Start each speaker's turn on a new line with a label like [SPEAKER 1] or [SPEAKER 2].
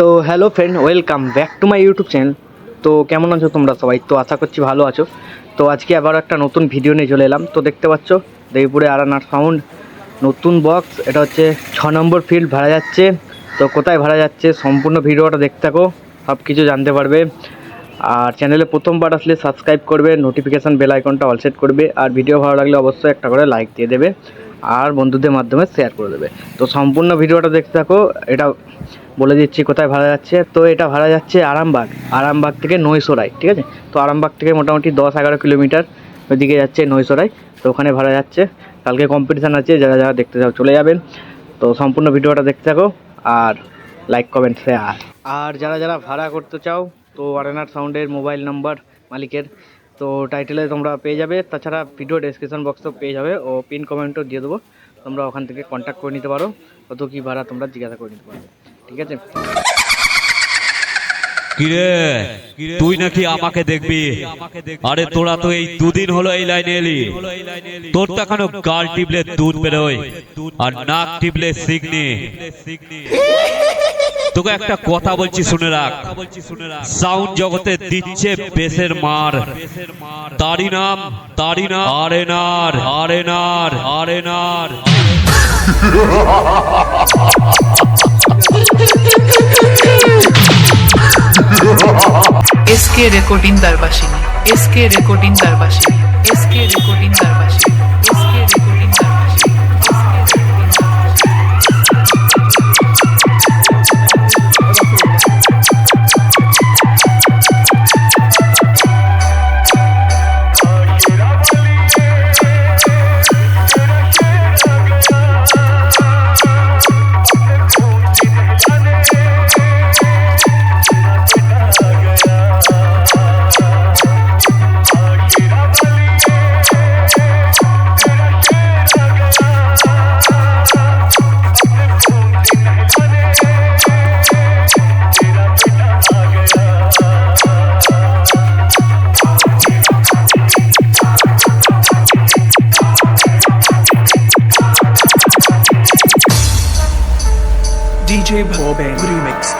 [SPEAKER 1] তো hello friend welcome back to my YouTube channel তো কেমন আছো তোমরা সবাই? তো আশা করছি ভালো আছো। তো আজকে আবার একটা নতুন ভিডিও নিয়ে চলে এলাম। তো দেখতে পাচ্ছ, দেবীপুরে আরানার সাউন্ড নতুন বক্স এটা হচ্ছে ছ নম্বর ফিল্ড ভাড়া যাচ্ছে। তো কোথায় ভাড়া যাচ্ছে, সম্পূর্ণ ভিডিওটা দেখতে থাকো সব কিছু জানতে পারবে। আর চ্যানেলে প্রথমবার আসলে সাবস্ক্রাইব করবে নোটিফিকেশান বেল আইকনটা অল করবে। আর ভিডিও ভালো লাগলে অবশ্যই একটা করে লাইক দিয়ে দেবে। আর বন্ধুদের মাধ্যমে শেয়ার করে দেবে। তো সম্পূর্ণ ভিডিওটা দেখতে থাকো, এটা বলে দিচ্ছি কোথায় ভাড়া যাচ্ছে। তো এটা ভাড়া যাচ্ছে আরামবাগ আরামবাগ থেকে নৈসরাই ঠিক আছে? তো আরামবাগ থেকে মোটামুটি দশ এগারো কিলোমিটার ওইদিকে যাচ্ছে নৈসরাই তো ওখানে ভাড়া যাচ্ছে। কালকে কম্পিটিশান আছে, যারা যারা দেখতে চাও চলে যাবেন। তো সম্পূর্ণ ভিডিওটা দেখতে থাকো আর লাইক কমেন্ট শেয়ার আর যারা যারা ভাড়া করতে চাও, তো আরেনার সাউন্ডের মোবাইল নাম্বার মালিকের তো টাইটেলে তোমরা পেয়ে যাবে। তাছাড়া ভিডিও ডেসক্রিপশন বক্সও পেয়ে যাবে। ও পিন কমেন্টও দিয়ে দেবো। তোমরা ওখান থেকে কন্ট্যাক্ট করে নিতে পারো। কত কী ভাড়া তোমরা জিজ্ঞাসা করে নিতে পারো। ঠিক আছে?
[SPEAKER 2] কিরে? তুই নাকি আমাকে দেখবি? আরে তোরা তো এই দুদিন হলো এই লাইনে এলি। তোর তো এখনও গাল টিপলে দুধ বেরোয়। আর নাক টিপলে সিগনি তোকে একটা কথা বলছি শুনে রাখ। সাউন্ড জগতে দিচ্ছে বেসের মার। তারি নাম তারি নাম। আরেনার আরেনার আরেনার।
[SPEAKER 3] এসকে রেকর্ডিং দারবাসিনী, এসকে রেকর্ডিং দারবাসিনী, এসকে রেকর্ডিং দারবাসিনী।
[SPEAKER 4] DJ Bobang Remix.